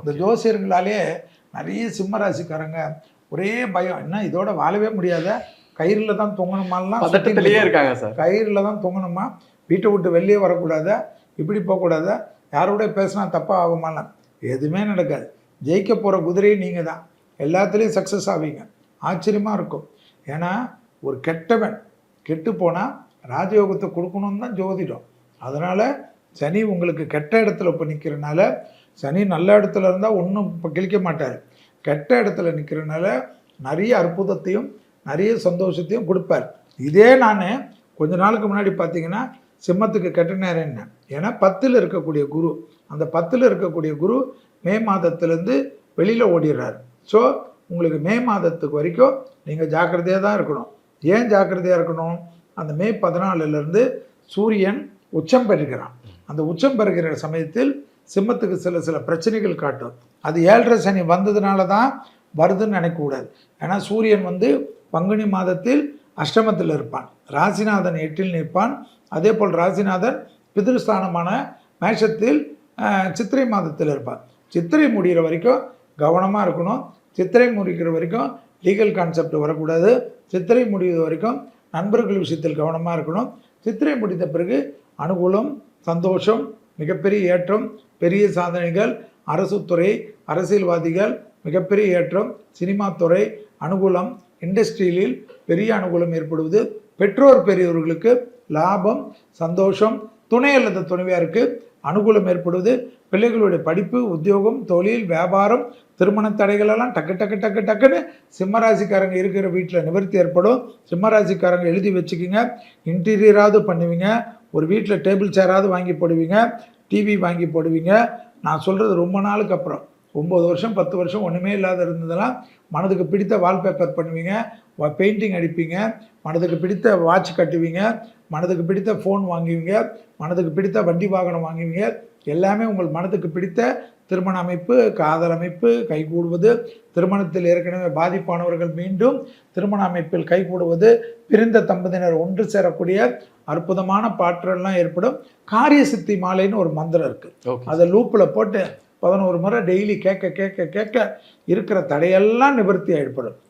இந்த ஜோசியர்களாலே நிறைய சிம்ம ராசிக்காரங்க ஒரே பயம் என்ன இதோட வாழவே முடியாத? கயிறுல தான் தொங்கணுமாலாம் பதட்டத்திலேயே இருக்காங்க. சார். கயிறுல தான் தொங்கணுமா? வீட்டை விட்டு வெளியே வரக்கூடாதா? இப்படி போகக்கூடாதா? யாரோட பேசினா தப்பாக ஆகுமாலாம் எதுவுமே நடக்காது. ஜெயிக்க போகிற குதிரையே நீங்கள் தான் எல்லாத்துலேயும் சக்ஸஸ் ஆவீங்க. ஆச்சரியமாக இருக்கும். ஏன்னா ஒரு கெட்டவன் கெட்டு போனால் ராஜயோகத்தை கொடுக்கணும்னு தான் ஜோதிடம். அதனால் சனி உங்களுக்கு கெட்ட இடத்துல இப்போ நிற்கிறனால சனி நல்ல இடத்துல இருந்தால் ஒன்றும் இப்போ கிழிக்க மாட்டார். கெட்ட இடத்துல நிற்கிறனால நிறைய அற்புதத்தையும் நிறைய சந்தோஷத்தையும் கொடுப்பார். இதே நான் கொஞ்ச நாளுக்கு முன்னாடி பார்த்தீங்கன்னா சிம்மத்துக்கு கெட்ட நேரம் என்ன? ஏன்னா பத்தில் இருக்கக்கூடிய குரு அந்த பத்தில் இருக்கக்கூடிய குரு மே மாதத்துலேருந்து வெளியில் ஓடிடுறாரு. ஸோ உங்களுக்கு மே மாதத்துக்கு வரைக்கும் நீங்கள் ஜாக்கிரதையாக தான் இருக்கணும். ஏன் ஜாக்கிரதையாக இருக்கணும்? அந்த மே பதினாலுலேருந்து சூரியன் உச்சம் பெறுகிறான். அந்த உச்சம் பெறுகிற சமயத்தில் சிம்மத்துக்கு சில சில பிரச்சனைகள் காட்டும். அது ஏழரை சனி வந்ததுனால தான் வருதுன்னு நினைக்கக்கூடாது. ஏன்னா சூரியன் வந்து பங்குனி மாதத்தில் அஷ்டமத்தில் இருப்பான். ராசிநாதன் எட்டில் நிற்பான். அதே போல் ராசிநாதன் பிதிருஸ்தானமான மேஷத்தில் சித்திரை மாதத்தில் இருப்பான். சித்திரை முடிகிற வரைக்கும் கவனமாக இருக்கணும். சித்திரை முடிக்கிற வரைக்கும் லீகல் கான்செப்ட் வரக்கூடாது. சித்திரை முடிகிற வரைக்கும் நண்பர்கள் விஷயத்தில் கவனமாக இருக்கணும். சித்திரை முடித்த பிறகு அனுகூலம் சந்தோஷம் மிகப்பெரிய ஏற்றம் பெரிய சாதனைகள் அரசு துறை அரசியல்வாதிகள் மிகப்பெரிய ஏற்றம் சினிமா துறை அனுகூலம் இண்டஸ்ட்ரியில் பெரிய அனுகூலம் ஏற்படுவது பெற்றோர் பெரியவர்களுக்கு லாபம் சந்தோஷம் துணை அல்லது துணைவியாருக்கு அனுகூலம் ஏற்படுவது பிள்ளைகளுடைய படிப்பு உத்தியோகம் தொழில் வியாபாரம் திருமண தடைகளெல்லாம் டக்கு டக்கு டக்கு டக்குன்னு சிம்மராசிக்காரங்க இருக்கிற வீட்டில் நிவர்த்தி ஏற்படும். சிம்மராசிக்காரங்க எழுதி வச்சுக்கிங்க. இன்டீரியராவது பண்ணுவீங்க. ஒரு வீட்டில் டேபிள் சேராவது வாங்கி போடுவீங்க டிவி வாங்கி போடுவீங்க. நான் சொல்கிறது ரொம்ப நாளுக்கு அப்புறம். ஒம்பது வருஷம் பத்து வருஷம் ஒன்றுமே இல்லாத இருந்ததெல்லாம் மனதுக்கு பிடித்த வால்பேப்பர் பண்ணுவீங்க பெயிண்டிங் அடிப்பீங்க மனதுக்கு பிடித்த வாட்ச் கட்டுவீங்க மனதுக்கு பிடித்த ஃபோன் வாங்குவீங்க மனதுக்கு பிடித்த வண்டி வாகனம் வாங்குவீங்க. எல்லாமே உங்கள் மனதுக்கு பிடித்த திருமண அமைப்பு காதல் அமைப்பு கைகூடுவது திருமணத்தில் ஏற்கனவே பாதிப்பானவர்கள் மீண்டும் திருமண அமைப்பில் கைகூடுவது பிரிந்த தம்பதியினர் ஒன்று சேரக்கூடிய அற்புதமான பாற்றெல்லாம் ஏற்படும். காரிய சித்தி மாலைன்னு ஒரு மந்திரம் இருக்குது அதை லூப்பில் போட்டு பதினோரு முறை டெய்லி கேட்க கேட்க கேட்க இருக்கிற தடையெல்லாம் நிவர்த்தி ஏற்படும்